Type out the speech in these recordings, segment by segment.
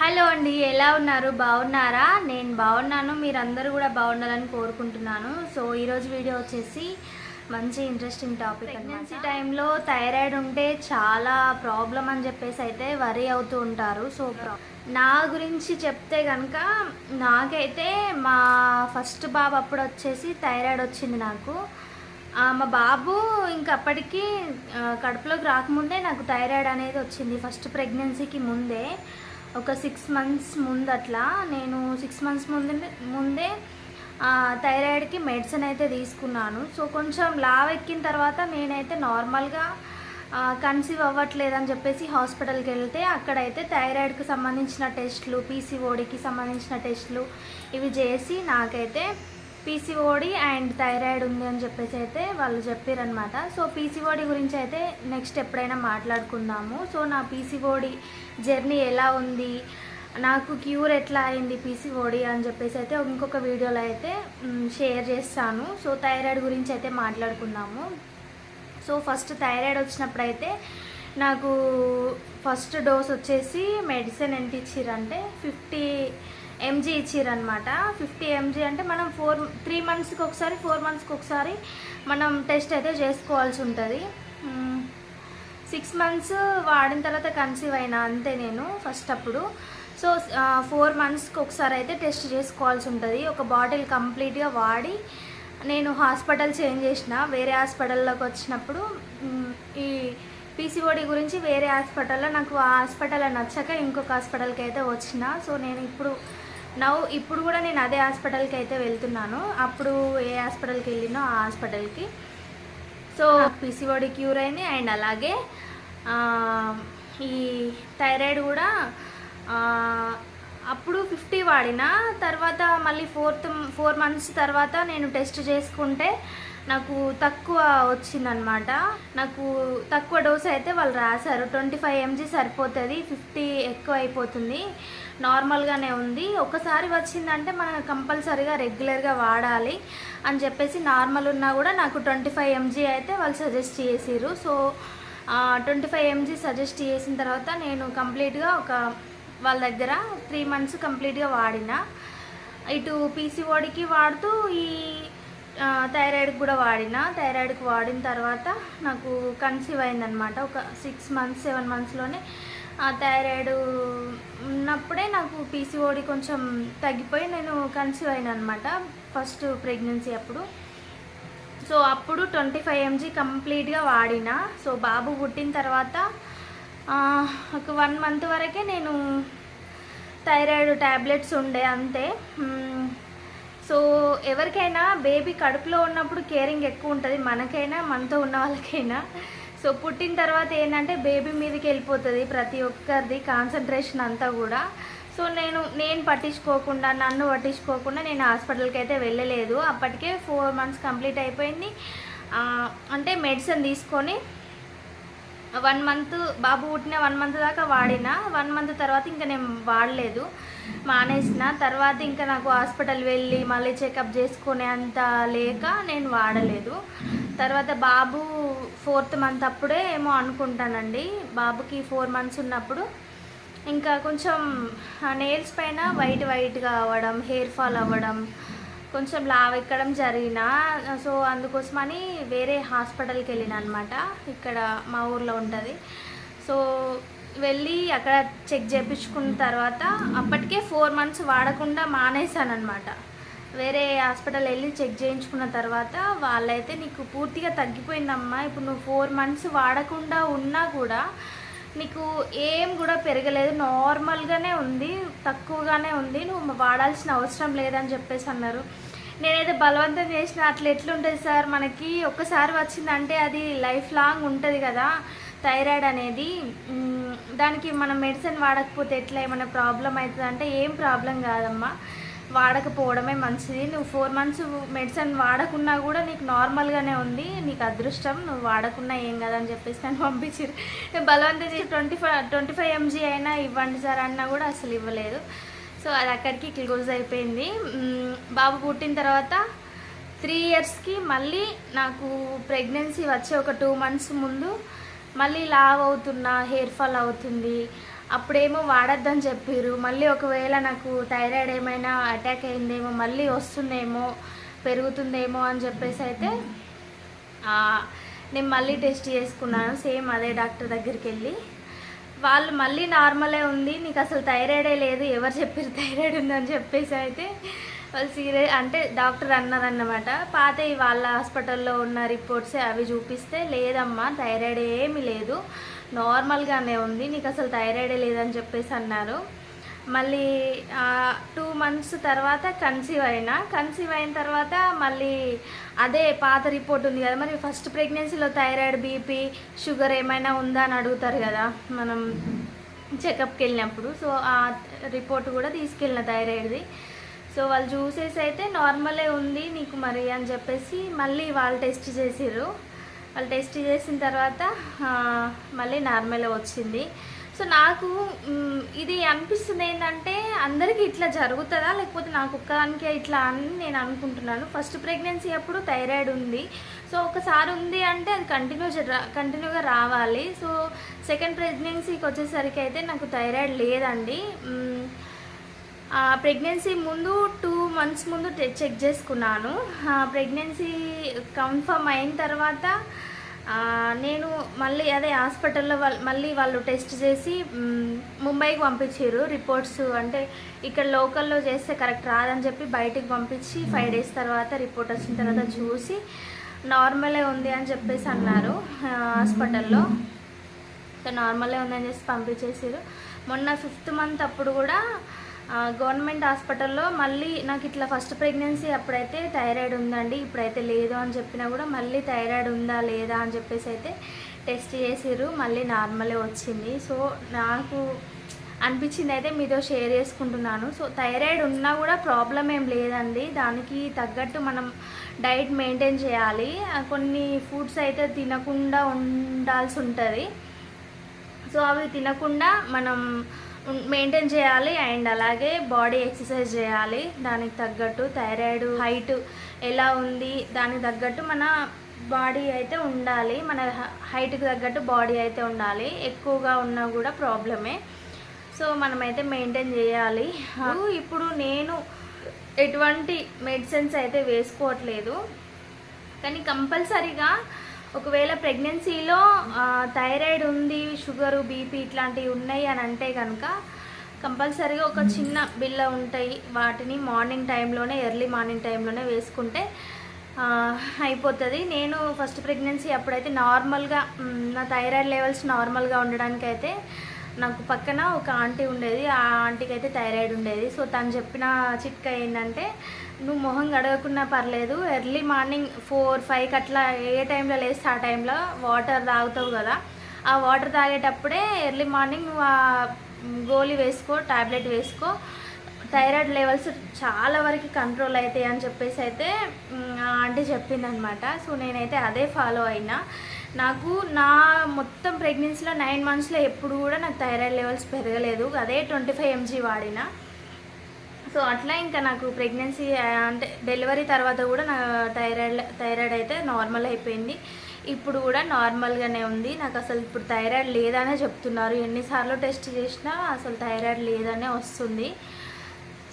Hello అండి ఎలా ఉన్నారు? బాగున్నారా? నేను బాగున్నాను మీరందరూ కూడా బాగుండాలని కోరుకుంటున్నాను. సో ఈరోజు వీడియో వచ్చేసి మంచి ఇంట్రెస్టింగ్ టాపిక్ ప్రెగ్నెన్సీ టైంలో థైరాయిడ్ ఉంటే చాలా ప్రాబ్లం అని చెప్పేసి అయితే వరీ అవుతూ ఉంటారు. సో నా గురించి చెప్తే కనుక నాకైతే మా ఫస్ట్ బాబు అప్పుడు వచ్చేసి థైరాయిడ్ వచ్చింది నాకు. మా బాబు ఇంకా అప్పటికి ఆ, కడుపులోకి రాకముందే నాకు థైరాయిడ్ అనేది వచ్చింది. ఫస్ట్ ప్రెగ్నెన్సీకి ముందే. ఒక సిక్స్ మంత్స్ ముందు అట్లా నేను సిక్స్ మంత్స్ ముందు ముందే థైరాయిడ్కి మెడిసిన్ అయితే తీసుకున్నాను. సో కొంచెం లావ్ ఎక్కిన తర్వాత నేనైతే నార్మల్గా కన్సీవ్ అవ్వట్లేదని చెప్పేసి హాస్పిటల్కి వెళ్తే అక్కడైతే థైరాయిడ్కి సంబంధించిన టెస్ట్లు పీసీఓడికి సంబంధించిన టెస్ట్లు ఇవి చేసి నాకైతే పీసీఓడి అండ్ థైరాయిడ్ ఉంది అని చెప్పేసి అయితే వాళ్ళు చెప్పారనమాట సో పీసీఓడి గురించి అయితే నెక్స్ట్ ఎప్పుడైనా మాట్లాడుకుందాము. సో నా పీసీఓడి జర్నీ ఎలా ఉంది? నాకు క్యూర్ ఎట్లా అయింది పీసీఓడి అని చెప్పేసి అయితే ఇంకొక వీడియోలో అయితే షేర్ చేస్తాను. సో థైరాయిడ్ గురించి అయితే మాట్లాడుకుందాము. సో ఫస్ట్ థైరాయిడ్ వచ్చినప్పుడు అయితే నాకు ఫస్ట్ డోస్ వచ్చేసి మెడిసిన్ ఎంత ఇచ్చిరంటే ఫిఫ్టీ ఎంజీ ఇచ్చిరనమాట ఫిఫ్టీ ఎంజీ అంటే మనం ఫోర్ త్రీ మంత్స్కి ఒకసారి ఫోర్ మంత్స్కి ఒకసారి మనం టెస్ట్ అయితే చేసుకోవాల్సి ఉంటుంది. సిక్స్ మంత్స్ వాడిన తర్వాత కన్సీవ్ అయినా అంతే నేను ఫస్ట్ అప్పుడు సో ఫోర్ మంత్స్కి ఒకసారి అయితే టెస్ట్ చేసుకోవాల్సి ఉంటుంది. ఒక బాటిల్ కంప్లీట్గా వాడి నేను హాస్పిటల్ చేంజ్ చేసిన వేరే హాస్పిటల్లోకి వచ్చినప్పుడు ఈ పీసీఓడి గురించి వేరే హాస్పిటల్లో నాకు ఆ హాస్పిటల్ నచ్చక ఇంకొక హాస్పిటల్కి అయితే వచ్చిన. సో నేను ఇప్పుడు నవ్వు ఇప్పుడు కూడా నేను అదే హాస్పిటల్కి అయితే వెళ్తున్నాను. అప్పుడు ఏ హాస్పిటల్కి వెళ్ళినో ఆ హాస్పిటల్కి. సో పీసీఓడి క్యూర్ అయింది. అండ్ అలాగే ఈ థైరాయిడ్ కూడా అప్పుడు ఫిఫ్టీ వాడిన. తర్వాత మళ్ళీ ఫోర్త్ ఫోర్ మంత్స్ తర్వాత నేను టెస్ట్ చేసుకుంటే నాకు తక్కువ వచ్చిందనమాట. నాకు తక్కువ డోస్ అయితే వాళ్ళు రాశారు. ట్వంటీ ఫైవ్ ఎంజీ సరిపోతుంది ఫిఫ్టీ ఎక్కువ అయిపోతుంది. నార్మల్గానే ఉంది. ఒకసారి వచ్చిందంటే మనం కంపల్సరీగా రెగ్యులర్గా వాడాలి అని చెప్పేసి నార్మల్ ఉన్నా కూడా నాకు ట్వంటీ ఫైవ్ ఎంజీ అయితే వాళ్ళు సజెస్ట్ చేసిర్రు. So twenty five MG suggest చేసిన తర్వాత నేను కంప్లీట్గా ఒక వాళ్ళ దగ్గర త్రీ మంత్స్ కంప్లీట్గా వాడిన. ఇటు పీసీఓడికి వాడుతూ ఈ థైరాయిడ్కి కూడా వాడిన. థైరాయిడ్కి వాడిన తర్వాత నాకు కన్సీవ్ అయిందనమాట ఒక సిక్స్ మంత్స్ సెవెన్ మంత్స్లోనే ఆ థైరాయిడ్ ఉన్నప్పుడే నాకు పీసీఓడి కొంచెం తగ్గిపోయి నేను కన్సీవ్ అయినా అనమాట ఫస్ట్ ప్రెగ్నెన్సీ అప్పుడు. సో అప్పుడు ట్వంటీ ఫైవ్ ఎంజీ కంప్లీట్గా వాడిన. సో బాబు పుట్టిన తర్వాత ఒక వన్ మంత్ వరకే నేను థైరాయిడ్ ట్యాబ్లెట్స్ ఉండే అంతే. సో ఎవరికైనా బేబీ కడుపులో ఉన్నప్పుడు కేరింగ్ ఎక్కువ ఉంటుంది. మనకైనా మనతో ఉన్న వాళ్ళకైనా. సో పుట్టిన తర్వాత ఏంటంటే బేబీ మీదకి వెళ్ళిపోతుంది ప్రతి ఒక్కరిది కాన్సన్ట్రేషన్ అంతా కూడా. సో నేను నేను పట్టించుకోకుండా నన్ను పట్టించుకోకుండా నేను హాస్పిటల్కి అయితే వెళ్ళలేదు. అప్పటికే ఫోర్ మంత్స్ కంప్లీట్ అయిపోయింది. అంటే మెడిసిన్ తీసుకొని వన్ మంత్ బాబు పుట్టిన వన్ మంత్ దాకా వాడిన. వన్ మంత్ తర్వాత ఇంకా నేను వాడలేదు. మానేసిన. తర్వాత ఇంకా నాకు హాస్పిటల్ వెళ్ళి మళ్ళీ చెకప్ చేసుకునే అంత లేక నేను వాడలేదు. తర్వాత బాబు ఫోర్త్ మంత్ అప్పుడే ఏమో అనుకుంటానండి. బాబుకి ఫోర్ మంత్స్ ఉన్నప్పుడు ఇంకా కొంచెం నెయిల్స్ పైన వైట్ వైట్గా అవ్వడం హెయిర్ ఫాల్ అవ్వడం కొంచెం లావ్ ఎక్కడం జరిగిన సో అందుకోసమని వేరే హాస్పిటల్కి వెళ్ళిన అనమాట ఇక్కడ మా ఊర్లో ఉంటుంది. సో వెళ్ళి అక్కడ చెక్ చేయించుకున్న తర్వాత అప్పటికే ఫోర్ మంత్స్ వాడకుండా మానేశాను అనమాట వేరే హాస్పిటల్ వెళ్ళి చెక్ చేయించుకున్న తర్వాత వాళ్ళైతే నీకు పూర్తిగా తగ్గిపోయిందమ్మా ఇప్పుడు నువ్వు ఫోర్ మంత్స్ వాడకుండా ఉన్నా కూడా నీకు ఏం కూడా పెరగలేదు. నార్మల్గానే ఉంది తక్కువగానే ఉంది నువ్వు వాడాల్సిన అవసరం లేదని చెప్పేసి అన్నారు. నేనైతే బలవంతం చేసిన అట్లా ఎట్లుంటుంది సార్? మనకి ఒక్కసారి వచ్చిందంటే అది లైఫ్ లాంగ్ ఉంటుంది కదా థైరాయిడ్ అనేది. దానికి మనం మెడిసిన్ వాడకపోతే ఎట్లా ఏమైనా ప్రాబ్లం అవుతుంది అంటే ఏం ప్రాబ్లం కాదమ్మా. వాడకపోవడమే మంచిది. నువ్వు ఫోర్ మంత్స్ మెడిసిన్ వాడకున్నా కూడా నీకు నార్మల్గానే ఉంది. నీకు అదృష్టం నువ్వు వాడకున్నా ఏం కదని చెప్పేసి నన్ను పంపించారు బలవంతం చేసి twenty five twenty five MG అయినా ఇవ్వండి సార్ అన్నా కూడా అసలు ఇవ్వలేదు. సో అది అక్కడికి క్లోజ్ అయిపోయింది. బాబు పుట్టిన తర్వాత త్రీ ఇయర్స్కి మళ్ళీ నాకు ప్రెగ్నెన్సీ వచ్చే ఒక టూ మంత్స్ ముందు మళ్ళీ లావ్ అవుతున్నా హెయిర్ ఫాల్ అవుతుంది. అప్పుడేమో వాడొద్దని చెప్పారు మళ్ళీ ఒకవేళ నాకు థైరాయిడ్ ఏమైనా అటాక్ అయిందేమో మళ్ళీ వస్తుందేమో పెరుగుతుందేమో అని చెప్పేసి అయితే నేను మళ్ళీ టెస్ట్ చేసుకున్నాను. సేమ్ అదే డాక్టర్ దగ్గరికి వెళ్ళి. వాళ్ళు మళ్ళీ నార్మలే ఉంది నీకు అసలు థైరాయిడే లేదు ఎవరు చెప్పారు థైరాయిడ్ ఉందని చెప్పేసి అయితే వాళ్ళు సీరియస్ అంటే డాక్టర్ అన్నారన్నమాట. పాత వాళ్ళ హాస్పిటల్లో ఉన్న రిపోర్ట్స్ అవి చూపిస్తే లేదమ్మా థైరాయిడ్ ఏమీ లేదు నార్మల్గానే ఉంది నీకు అసలు థైరాయిడే లేదని చెప్పేసి అన్నారు. మళ్ళీ టూ మంత్స్ తర్వాత కన్సీవ్ అయినా కన్సీవ్ అయిన తర్వాత మళ్ళీ అదే పాత రిపోర్ట్ ఉంది కదా మరి ఫస్ట్ ప్రెగ్నెన్సీలో థైరాయిడ్ బీపీ షుగర్ ఏమైనా ఉందా అని అడుగుతారు కదా మనం చెకప్కి వెళ్ళినప్పుడు. సో ఆ రిపోర్ట్ కూడా తీసుకెళ్ళిన థైరాయిడ్ది సో వాళ్ళు చూసేసి అయితే నార్మలే ఉంది నీకు మరి అని చెప్పేసి మళ్ళీ వాళ్ళు టెస్ట్ చేసిర్రు. వాళ్ళు టెస్ట్ చేసిన తర్వాత మళ్ళీ నార్మలే వచ్చింది. సో నాకు ఇది అనిపిస్తుంది ఏంటంటే అందరికీ ఇట్లా జరుగుతుందా? లేకపోతే నాకు ఒక్కదానికే ఇట్లా అని నేను అనుకుంటున్నాను. ఫస్ట్ ప్రెగ్నెన్సీ అప్పుడు థైరాయిడ్ ఉంది. సో ఒకసారి ఉంది అంటే అది కంటిన్యూ కంటిన్యూగా రావాలి. సో సెకండ్ ప్రెగ్నెన్సీకి వచ్చేసరికి అయితే నాకు థైరాయిడ్ లేదండి. ప్రెగ్నెన్సీ ముందు టూ మంత్స్ ముందు చెక్ చేసుకున్నాను. ప్రెగ్నెన్సీ కన్ఫర్మ్ అయిన తర్వాత నేను మళ్ళీ అదే హాస్పిటల్లో వాళ్ళు మళ్ళీ వాళ్ళు టెస్ట్ చేసి ముంబైకి పంపించారు రిపోర్ట్స్. అంటే ఇక్కడ లోకల్లో చేస్తే కరెక్ట్ రాదని చెప్పి బయటికి పంపించి ఫైవ్ డేస్ తర్వాత రిపోర్ట్ వచ్చిన తర్వాత చూసి నార్మలే ఉంది అని చెప్పేసి అన్నారు హాస్పిటల్లో. నార్మలే ఉందని చెప్పి పంపించేసారు మొన్న ఫిఫ్త్ మంత్ అప్పుడు కూడా గవర్నమెంట్ హాస్పిటల్లో మళ్ళీ నాకు ఇట్లా ఫస్ట్ ప్రెగ్నెన్సీ అప్పుడైతే థైరాయిడ్ ఉందండి. ఇప్పుడైతే లేదు అని చెప్పినా కూడా మళ్ళీ థైరాయిడ్ ఉందా లేదా అని చెప్పేసి అయితే టెస్ట్ చేసిర్రు. మళ్ళీ నార్మలే వచ్చింది. సో నాకు అనిపించింది అయితే మీతో షేర్ చేసుకుంటున్నాను. సో థైరాయిడ్ ఉన్నా కూడా ప్రాబ్లం ఏం లేదండి. దానికి తగ్గట్టు మనం డైట్ మెయింటైన్ చేయాలి. కొన్ని ఫుడ్స్ అయితే తినకుండా ఉండాల్సి ఉంటుంది. సో అవి తినకుండా మనం మెయింటైన్ చేయాలి అండ్ అలాగే బాడీ ఎక్సర్సైజ్ చేయాలి. దానికి తగ్గట్టు థైరాయిడ్ హైట్ ఎలా ఉంది దానికి తగ్గట్టు మన బాడీ అయితే ఉండాలి. మన హైట్కి తగ్గట్టు బాడీ అయితే ఉండాలి. ఎక్కువగా ఉన్నా కూడా ప్రాబ్లమే. సో మనమైతే మెయింటైన్ చేయాలి. ఇప్పుడు నేను ఎటువంటి మెడిసిన్స్ అయితే వేసుకోవట్లేదు. కానీ కంపల్సరీగా ఒకవేళ ప్రెగ్నెన్సీలో థైరాయిడ్ ఉంది షుగరు బీపీ ఇట్లాంటివి ఉన్నాయి అని అంటే కనుక కంపల్సరీగా ఒక చిన్న బిల్ల ఉంటాయి. వాటిని మార్నింగ్ టైంలోనే ఎర్లీ మార్నింగ్ టైంలోనే వేసుకుంటే అయిపోతుంది. నేను ఫస్ట్ ప్రెగ్నెన్సీ అప్పుడైతే నార్మల్గా నా థైరాయిడ్ లెవెల్స్ నార్మల్గా ఉండడానికి అయితే నాకు పక్కన ఒక ఆంటీ ఉండేది. ఆ ఆంటీకి అయితే థైరాయిడ్ ఉండేది. సో తను చెప్పిన చిట్కా ఏంటంటే నువ్వు మొహం గడవకున్నా పర్లేదు. ఎర్లీ మార్నింగ్ ఫోర్ ఫైవ్కి అట్లా ఏ టైంలో లేస్తే ఆ టైంలో వాటర్ తాగుతావు కదా. ఆ వాటర్ తాగేటప్పుడే ఎర్లీ మార్నింగ్ నువ్వు ఆ గోళీ వేసుకో టాబ్లెట్ వేసుకో. థైరాయిడ్ లెవెల్స్ చాలా వరకు కంట్రోల్ అవుతాయి అని చెప్పేసి అయితే ఆంటీ చెప్పిందనమాట సో నేనైతే అదే ఫాలో అయినా. నాకు నా మొత్తం ప్రెగ్నెన్సీలో నైన్ మంత్స్లో ఎప్పుడు కూడా నాకు థైరాయిడ్ లెవెల్స్ పెరగలేదు. అదే ట్వంటీ ఫైవ్ ఎంజీ వాడిన. సో అట్లా ఇంకా నాకు ప్రెగ్నెన్సీ అంటే డెలివరీ తర్వాత కూడా నా థైరాయిడ్ థైరాయిడ్ అయితే నార్మల్ అయిపోయింది. ఇప్పుడు కూడా నార్మల్గానే ఉంది. నాకు అసలు ఇప్పుడు థైరాయిడ్ లేదనే చెప్తున్నారు. ఎన్నిసార్లు టెస్ట్ చేసినా అసలు థైరాయిడ్ లేదనే వస్తుంది.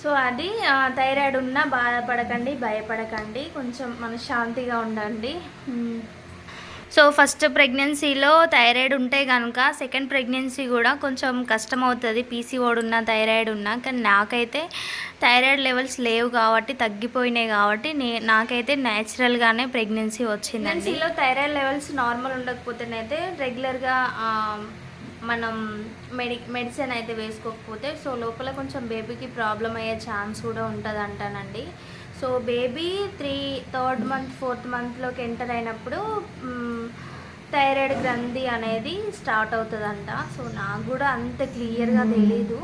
సో అది థైరాయిడ్ ఉన్నా బాధపడకండి భయపడకండి. కొంచెం మనశ్శాంతిగా ఉండండి. సో ఫస్ట్ ప్రెగ్నెన్సీలో థైరాయిడ్ ఉంటే కనుక సెకండ్ ప్రెగ్నెన్సీ కూడా కొంచెం కష్టం అవుతుంది పీసీఓడి ఉన్న థైరాయిడ్ ఉన్నా. కానీ నాకైతే థైరాయిడ్ లెవెల్స్ లేవు కాబట్టి తగ్గిపోయినాయి కాబట్టి నే నాకైతే న్యాచురల్గానే ప్రెగ్నెన్సీ వచ్చింది ప్రెగ్నెన్సీలో థైరాయిడ్ లెవెల్స్ నార్మల్ ఉండకపోతేనైతే రెగ్యులర్గా మనం మెడి మెడిసిన్ అయితే వేసుకోకపోతే సో లోపల కొంచెం బేబీకి ప్రాబ్లం అయ్యే ఛాన్స్ కూడా ఉంటుంది అంటానండి so baby three third month fourth మంత్లోకి enter అయినప్పుడు థైరాయిడ్ గ్రంథి అనేది స్టార్ట్ అవుతుందంట. సో నాకు కూడా అంత క్లియర్గా తెలీదు.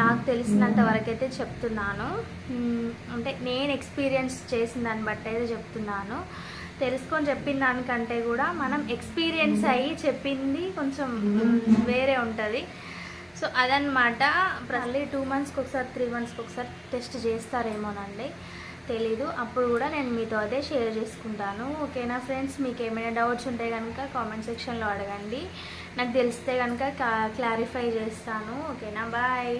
నాకు తెలిసినంత వరకైతే చెప్తున్నాను. అంటే నేను ఎక్స్పీరియన్స్ చేసిన దాన్ని బట్టి అయితే చెప్తున్నాను. తెలుసుకొని చెప్పిన దానికంటే కూడా మనం ఎక్స్పీరియన్స్ అయ్యి చెప్పింది కొంచెం వేరే ఉంటుంది. సో అదనమాట మళ్ళీ టూ మంత్స్కి ఒకసారి త్రీ మంత్స్కి ఒకసారి టెస్ట్ చేస్తారేమోనండి. తెలీదు. అప్పుడు కూడా నేను మీతో అదే షేర్ చేసుకుంటాను. ఓకేనా ఫ్రెండ్స్ మీకు ఏమైనా డౌట్స్ ఉంటే కనుక కామెంట్ సెక్షన్లో అడగండి. నాకు తెలిస్తే కనుక క్లారిఫై చేస్తాను. ఓకేనా? బాయ్